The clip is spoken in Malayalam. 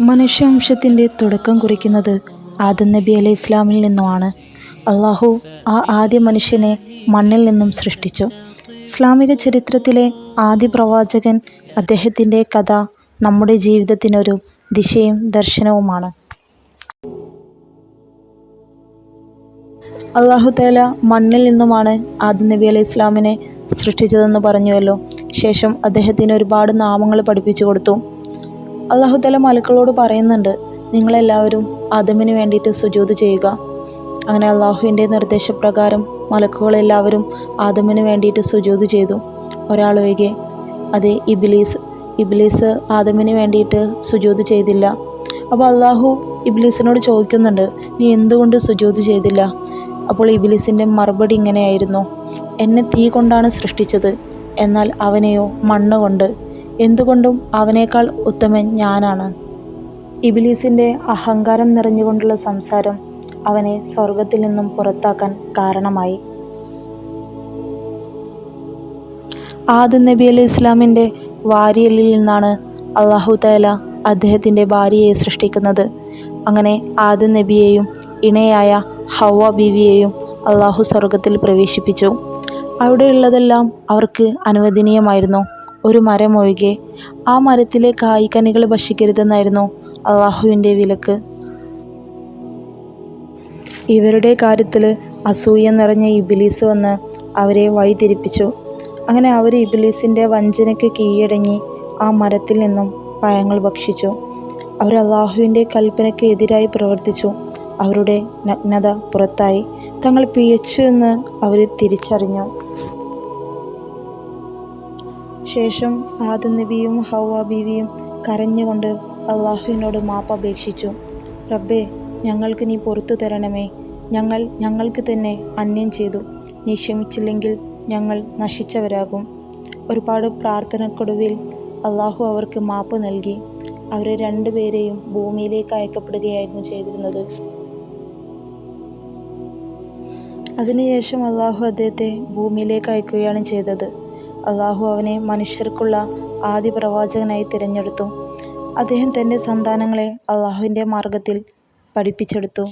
മനുഷ്യവംശത്തിന്റെ തുടക്കം കുറിക്കുന്നത് ആദം നബി അലൈഹി ഇസ്ലാമിൽ നിന്നുമാണ്. അള്ളാഹു ആ ആദ്യ മനുഷ്യനെ മണ്ണിൽ നിന്നും സൃഷ്ടിച്ചു. ഇസ്ലാമിക ചരിത്രത്തിലെ ആദ്യ പ്രവാചകൻ അദ്ദേഹത്തിന്റെ കഥ നമ്മുടെ ജീവിതത്തിനൊരു ദിശയും ദർശനവുമാണ്. അള്ളാഹു തേല മണ്ണിൽ നിന്നുമാണ് ആദ്യ നബി അലൈഹി ഇസ്ലാമിനെ സൃഷ്ടിച്ചതെന്ന് പറഞ്ഞുവല്ലോ. ശേഷം അദ്ദേഹത്തിന് ഒരുപാട് നാമങ്ങൾ പഠിപ്പിച്ചു കൊടുത്തു. അള്ളാഹു തആല മലക്കളോട് പറയുന്നുണ്ട് നിങ്ങളെല്ലാവരും ആദമിന് വേണ്ടിയിട്ട് സുജൂത് ചെയ്യുക. അങ്ങനെ അള്ളാഹുവിന്റെ നിർദ്ദേശപ്രകാരം മലക്കുകളെല്ലാവരും ആദമിന് വേണ്ടിയിട്ട് സുജൂത് ചെയ്തു. ഒരാൾ ഒഴികെ അതെ ഇബിലീസ് ഇബിലീസ് ആദമിന് വേണ്ടിയിട്ട് സുജൂത് ചെയ്തില്ല. അപ്പോൾ അള്ളാഹു ഇബിലീസിനോട് ചോദിക്കുന്നുണ്ട് നീ എന്തുകൊണ്ട് സുജൂത് ചെയ്തില്ല? അപ്പോൾ ഇബിലീസിന്റെ മറുപടി ഇങ്ങനെയായിരുന്നു എന്നെ തീ കൊണ്ടാണ് സൃഷ്ടിച്ചത്. എന്നാൽ അവനെയോ മണ്ണുകൊണ്ട്. എന്തുകൊണ്ടും അവനേക്കാൾ ഉത്തമൻ ഞാനാണ്. ഇബിലീസിന്റെ അഹങ്കാരം നിറഞ്ഞുകൊണ്ടുള്ള സംസാരം അവനെ സ്വർഗത്തിൽ നിന്നും പുറത്താക്കാൻ കാരണമായി. ആദം നബി അലൈഹി ഇസ്ലാമിന്റെ വാരിയലിൽ നിന്നാണ് അള്ളാഹു തല അദ്ദേഹത്തിന്റെ ഭാര്യയെ സൃഷ്ടിക്കുന്നത്. അങ്ങനെ ആദം നബിയെയും ഇണയായ ഹവ ബീവിയെയും അള്ളാഹു സ്വർഗത്തിൽ പ്രവേശിപ്പിച്ചു. അവിടെയുള്ളതെല്ലാം അവർക്ക് അനുവദനീയമായിരുന്നു. ഒരു മരം ഒഴികെ ആ മരത്തിലെ കായ്ക്കനികൾ ഭക്ഷിക്കരുതെന്നായിരുന്നു അള്ളാഹുവിന്റെ വിലക്ക്. ഇവരുടെ കാര്യത്തിൽ അസൂയ നിറഞ്ഞ ഇബിലീസ് വന്ന് അവരെ വഴിതിരിപ്പിച്ചു. അങ്ങനെ അവർ ഇബിലീസിന്റെ വഞ്ചനയ്ക്ക് കീഴടങ്ങി ആ മരത്തിൽ നിന്നും പഴങ്ങൾ ഭക്ഷിച്ചു. അവർ അള്ളാഹുവിന്റെ കൽപ്പനയ്ക്ക് എതിരായി പ്രവർത്തിച്ചു. അവരുടെ നഗ്നത പുറത്തായി തങ്ങൾ പിഴച്ചു എന്ന് അവർ തിരിച്ചറിഞ്ഞു. ശേഷം ആദം നബിയും ഹൗവ ബീവിയും കരഞ്ഞുകൊണ്ട് അള്ളാഹുവിനോട് മാപ്പ് അപേക്ഷിച്ചു. റബ്ബേ ഞങ്ങൾക്ക് നീ പുറത്തു തരണമേ. ഞങ്ങൾ ഞങ്ങൾക്ക് തന്നെ അന്യം ചെയ്തു. നീ ക്ഷമിച്ചില്ലെങ്കിൽ ഞങ്ങൾ നശിച്ചവരാകും. ഒരുപാട് പ്രാർത്ഥനക്കൊടുവിൽ അള്ളാഹു അവർക്ക് മാപ്പ് നൽകി. അവരെ രണ്ടുപേരെയും ഭൂമിയിലേക്ക് അയക്കപ്പെടുകയായിരുന്നു ചെയ്തിരുന്നത്. അതിനുശേഷം അള്ളാഹു അദ്ദേഹത്തെ ഭൂമിയിലേക്ക് അയക്കുകയാണ് ചെയ്തത്. അള്ളാഹു അവനെ മനുഷ്യർക്കുള്ള ആദ്യ പ്രവാചകനായി തിരഞ്ഞെടുത്തു. അദ്ദേഹം തന്റെ സന്താനങ്ങളെ അള്ളാഹുവിന്റെ മാർഗത്തിൽ പഠിപ്പിച്ചെടുത്തു.